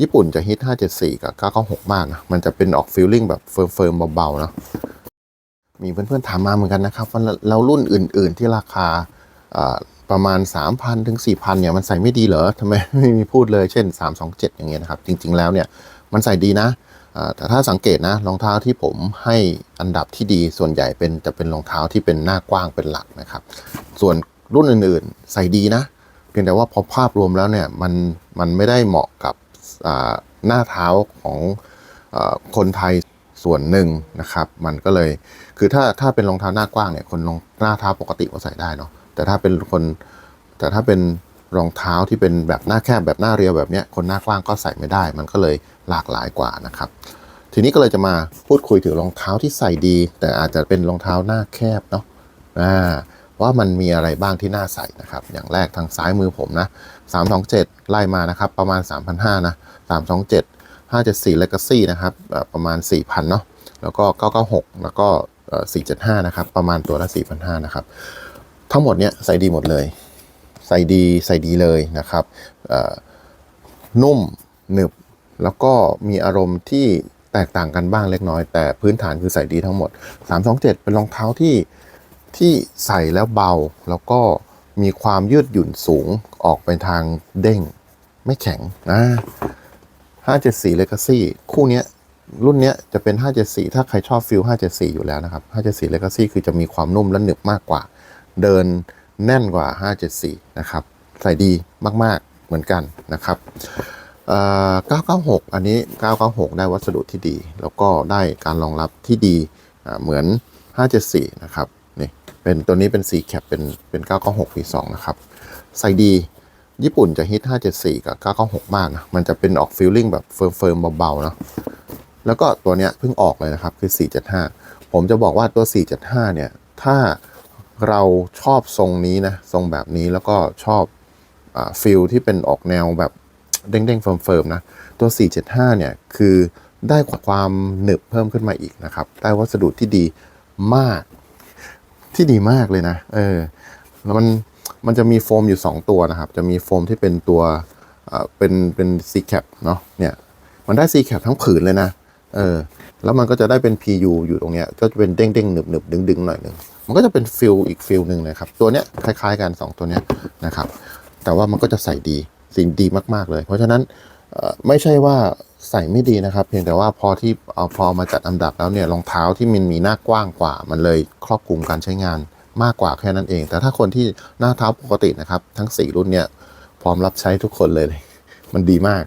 ญี่ปุ่นจะฮิต 574 กับ 996 มากนะ มันจะเป็นออกฟีลลิ่งแบบเฟิร์มๆเบาๆเนาะมีเพื่อนๆถามมาเหมือนกันนะครับว่าแล้วรุ่นอื่น ๆ ที่ราคาประมาณ 3,000 ถึง 4,000 เนี่ย มันใส่ไม่ดีเหรอทำไมไม่มีพูดเลย เช่น 327 อย่างเงี้ยนะครับ จริง ๆ แล้วเนี่ย มันใส่ดีนะ แต่ถ้าสังเกตนะรองเท้าที่ผมให้อันดับที่ดีส่วนใหญ่เป็นจะเป็นรองเท้าที่เป็นหน้ากว้างเป็นหลักนะครับ ส่วนรุ่นอื่นๆ ใส่ดีนะ เพียงแต่ว่าพอภาพรวมแล้วเนี่ย มันมันไม่ได้เหมาะกับ หน้าเท้าของอคนไทยส่วนหนึ่งนะครับ มันก็เลยคือถ้าถ้าเป็นรองเท้าหน้ากว้างเนี่ยคนรองหน้าเท้าปกติก็ใส่ได้เนาะแต่ถ้าเป็นคนแต่ถ้าเป็นรองเท้าที่เป็นแบบหน้าแคบแบบหน้าเรียวแบบเนี้ยคนหน้ากว้างก็ใส่ไม่ได้ มันก็เลยหลากหลายกว่านะครับ ทีนี้ก็เลยจะมาพูดคุยถึงรองเท้าที่ใส่ดี แต่อาจจะเป็นรองเท้าหน้าแคบเนาะอ่า ว่ามันมีอะไรบ้างที่น่าใส่นะครับ อย่างแรกทางซ้ายมือผมนะ 327 ไล่มานะครับ ประมาณ 3,500 นะ 327 574 Legacy นะครับประมาณ 4,000 เนาะแล้วก็ 996 แล้วก็เอ่อ475 นะครับ ประมาณตัวละ 4,500 นะครับ ทั้งหมดเนี้ยใส่ดีหมดเลย ใส่ดีใส่ดีเลยนะครับนุ่มหนึบแล้วก็มีอารมณ์ที่แตกต่างกันบ้างเล็กน้อย แต่พื้นฐานคือใส่ดีทั้งหมด 327 เป็นรองเท้าที่ ที่ใส่แล้วเบา แล้วก็มีความยืดหยุ่นสูงออกไปทางเด้ง ไม่แข็งนะ574 Legacy คู่นี้รุ่นนี้จะเป็น 574 ถ้าใครชอบฟิล574 อยู่แล้วนะครับ 574 Legacy คือจะมีความนุ่มและหนึบมากกว่า เดินแน่นกว่า 574 นะครับ ใส่ดีมาก ๆ เหมือนกันนะครับเอ่อ996 อันนี้ 996 ได้วัสดุที่ดี แล้วก็ได้การรองรับที่ดี เหมือน 574 นะครับ เป็นตัวนี้เป็น C cap เป็นเป็น996 V2 นะครับใส่ดี ญี่ปุ่นจะฮิต 574 กับ 996 มากนะมันจะเป็นออกฟีลลิ่งแบบเฟิร์มๆเบาๆเนาะแล้วก็ตัวเนี้ยเพิ่งออกเลยนะครับ คือ 475 ผมจะบอกว่าตัว 475 เนี่ย ถ้าเราชอบทรงนี้นะ ทรงแบบนี้แล้วก็ชอบอฟิลที่เป็นออกแนวแบบเด้งๆเฟิร์มๆนะ ตัว 475 เนี่ย คือได้ความหนึบเพิ่มขึ้นมาอีกนะครับ ได้วัสดุที่ดีมาก ที่ดีมากเลยนะ เออ แล้วมัน มันจะมีโฟมอยู่ 2 ตัวนะครับ จะมีโฟมที่เป็นตัวเอ่อเป็น เป็น C cap เนาะ เนี่ย มันได้ C cap ทั้งผืนเลยนะ เออ แล้วมันก็จะได้เป็น PU อยู่ตรงเนี้ย ก็จะเป็นเด้งเด้งหนึบหนึบดึงดึงหน่อยหนึ่ง มันก็จะเป็นฟิลอีกฟิลหนึ่งเลยครับ ตัวเนี้ยคล้าย ๆกัน 2 ตัวเนี้ยนะครับ แต่ว่ามันก็จะใส่ดี สิ่งดีมากๆเลย เพราะฉะนั้นไม่ใช่ว่า ใส่ไม่ดีนะครับ เพียงแต่ว่าพอที่เอาพอมาจัดอันดับแล้วเนี่ยรองเท้าที่มันมีหน้ากว้างกว่า มันเลยครอบคลุมการใช้งานมากกว่าแค่นั้นเอง แต่ถ้าคนที่หน้าเท้าปกตินะครับ ทั้ง 4 รุ่นเนี่ยพร้อมรับใช้ทุกคนเลย มันดีมาก